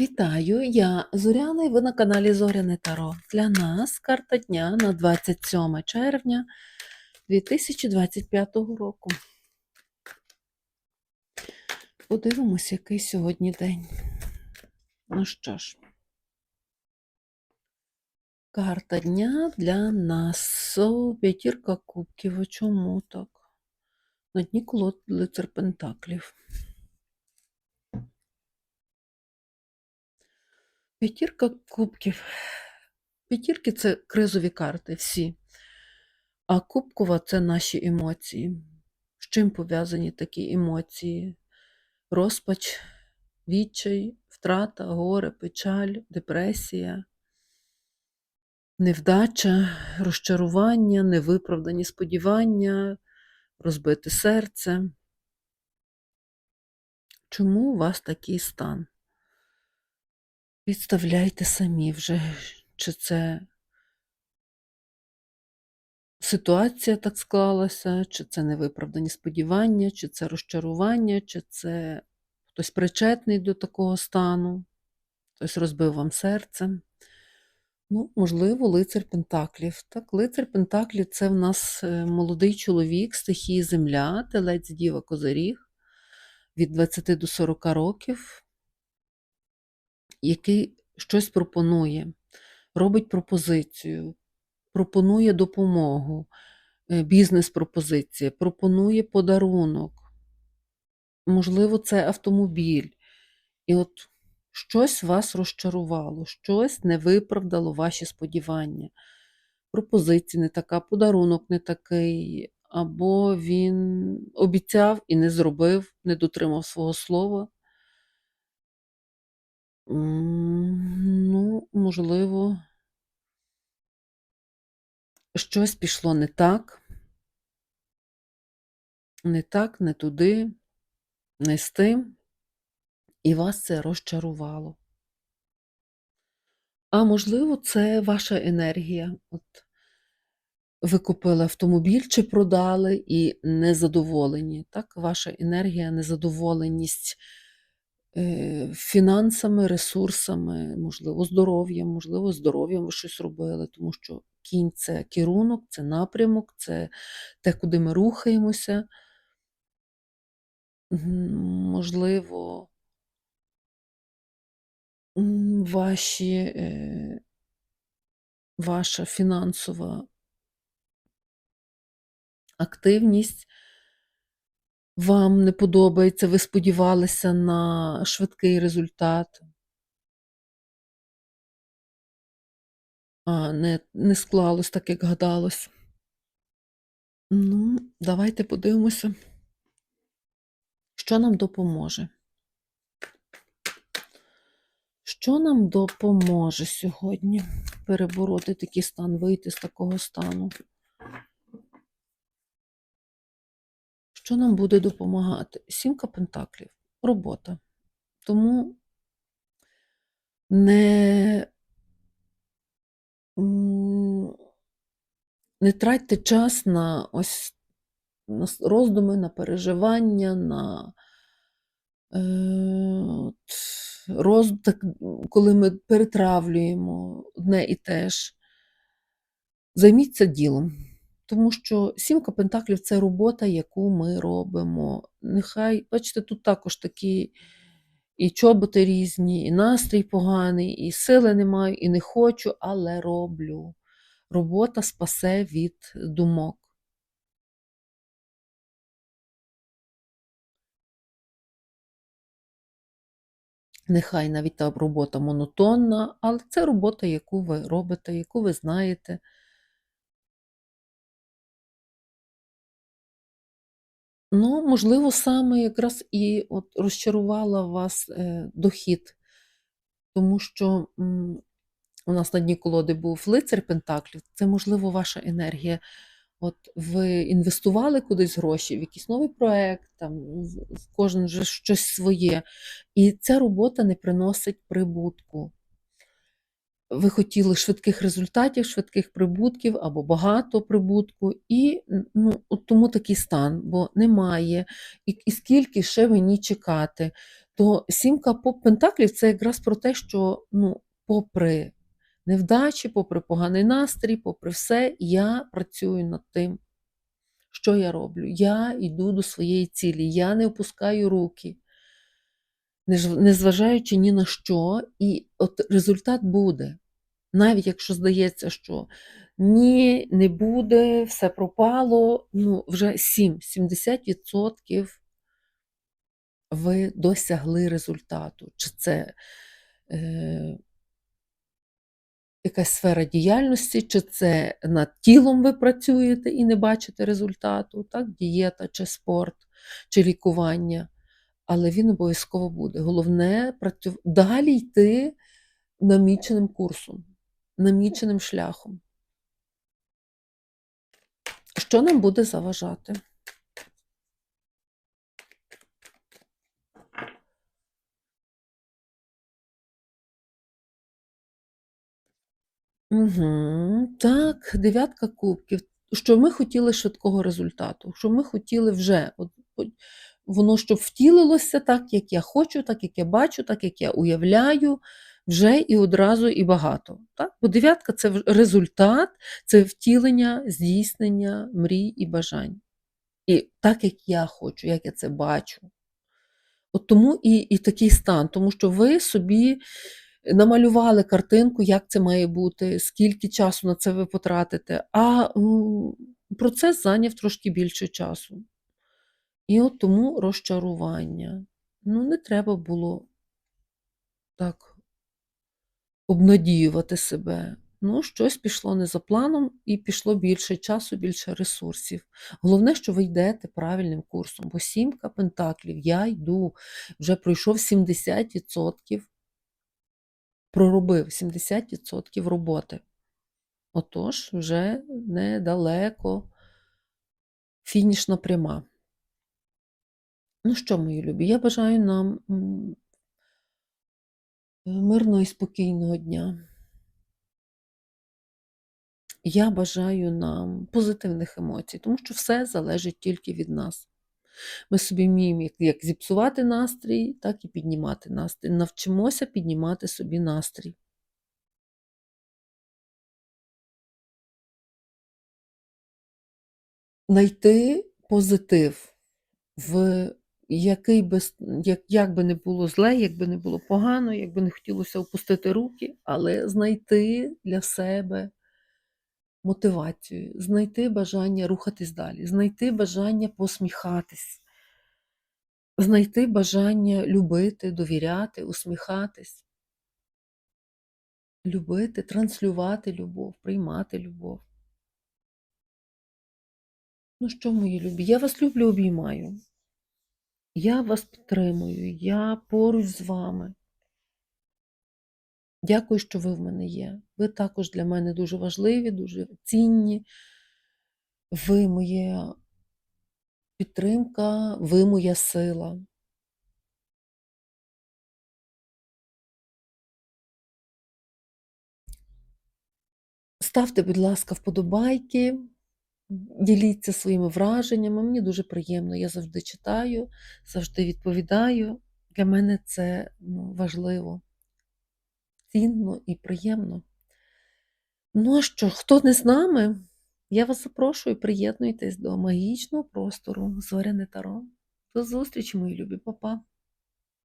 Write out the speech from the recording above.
Вітаю, я Зоряна і ви на каналі Зоряне Таро. Для нас карта дня на 27 червня 2025 року. Подивимось, який сьогодні день. Ну що ж, карта дня для нас. П'ятірка кубків. Чому так? На дні колод лицар П'ятірка кубків. П'ятірки це кризові карти, всі. А кубкова це наші емоції. З чим пов'язані такі емоції? Розпач, відчай, втрата, горе, печаль, депресія, невдача, розчарування, невиправдані сподівання, розбите серце. Чому у вас такий стан? Підставляйте самі вже, чи це ситуація так склалася, чи це невиправдані сподівання, чи це розчарування, чи це хтось причетний до такого стану, хтось розбив вам серце. Ну, можливо, лицар Пентаклів. Так, лицар Пентаклів це в нас е, молодий чоловік, стихії земля, телець діва Козиріг від 20 до 40 років який щось пропонує, робить пропозицію, пропонує допомогу, е, бізнес-пропозиція, пропонує подарунок. Можливо, це автомобіль. І от щось вас розчарувало, щось не виправдало ваші сподівання. Пропозиція не така, подарунок не такий, або він обіцяв і не зробив, не дотримав свого слова. Ну, можливо, щось пішло не так, не так, не туди, не з тим, і вас це розчарувало. А можливо, це ваша енергія. От ви купили автомобіль чи продали і незадоволені. Так, ваша енергія, незадоволеність фінансами, ресурсами, можливо, здоров'ям, можливо, здоров'ям ви щось робили, тому що кінь це керунок, це напрямок, це те, куди ми рухаємося. Можливо, ваші, е, ваша фінансова активність вам не подобається, ви сподівалися на швидкий результат, а не, не склалось так, як гадалось. Ну, давайте подивимося, що нам допоможе. Що нам допоможе сьогодні перебороти такий стан, вийти з такого стану? Що нам буде допомагати? Сімка пентаклів, робота. Тому не, не тратьте час на ось на роздуми, на переживання, на е, роз, так, коли ми перетравлюємо одне і те ж. Займіться ділом. Тому що сімка пентаклів це робота, яку ми робимо. Нехай, бачите, тут також такі і чоботи різні, і настрій поганий, і сили не маю, і не хочу, але роблю. Робота спасе від думок. Нехай навіть та робота монотонна, але це робота, яку ви робите, яку ви знаєте. Ну, можливо, саме якраз і от розчарувала вас е, дохід, тому що у нас на дні колоди був лицар Пентаклів, це, можливо, ваша енергія. От ви інвестували кудись гроші в якийсь новий проект, там кожен вже щось своє, і ця робота не приносить прибутку. Ви хотіли швидких результатів, швидких прибутків або багато прибутку, і ну, тому такий стан, бо немає. І, і скільки ще мені чекати? То сімка пентаклів це якраз про те, що ну, попри невдачі, попри поганий настрій, попри все, я працюю над тим, що я роблю. Я йду до своєї цілі, я не опускаю руки, незважаючи ні на що, і от результат буде. Навіть якщо здається, що ні, не буде, все пропало, ну, вже 7, 70% ви досягли результату. Чи це е, якась сфера діяльності, чи це над тілом ви працюєте і не бачите результату, так? дієта, чи спорт, чи лікування. Але він обов'язково буде. Головне працю... далі йти наміченим курсом, наміченим шляхом. Що нам буде заважати? Угу. Так, дев'ятка кубків. Що ми хотіли швидкого результату, що ми хотіли вже, от, воно щоб втілилося так, як я хочу, так, як я бачу, так, як я уявляю, вже і одразу, і багато. Так? Бо дев'ятка це результат, це втілення, здійснення мрій і бажань. І так, як я хочу, як я це бачу. От тому і, і такий стан, тому що ви собі намалювали картинку, як це має бути, скільки часу на це ви потратите, а процес зайняв трошки більше часу. І от тому розчарування. Ну, не треба було так обнадіювати себе. Ну, щось пішло не за планом, і пішло більше часу, більше ресурсів. Головне, що ви йдете правильним курсом, бо сімка пентаклів, я йду, вже пройшов 70%, проробив 70% роботи. Отож, вже недалеко фінішна пряма. Ну що, мої любі, я бажаю нам мирного і спокійного дня. Я бажаю нам позитивних емоцій, тому що все залежить тільки від нас. Ми собі вміємо як, як зіпсувати настрій, так і піднімати настрій. Навчимося піднімати собі настрій. Найти позитив, в який би, як, як би не було зле, як би не було погано, як би не хотілося опустити руки, але знайти для себе мотивацію, знайти бажання рухатись далі, знайти бажання посміхатись, знайти бажання любити, довіряти, усміхатись, любити, транслювати любов, приймати любов. Ну що, мої любі, я вас люблю, обіймаю. Я вас підтримую, я поруч з вами. Дякую, що ви в мене є. Ви також для мене дуже важливі, дуже цінні. Ви моя підтримка, ви моя сила. Ставте, будь ласка, вподобайки, діліться своїми враженнями. Мені дуже приємно. Я завжди читаю, завжди відповідаю. Для мене це ну, важливо, цінно і приємно. Ну а що, хто не з нами, я вас запрошую, приєднуйтесь до магічного простору Зоряне Таро. До зустрічі, мої любі, Па-па.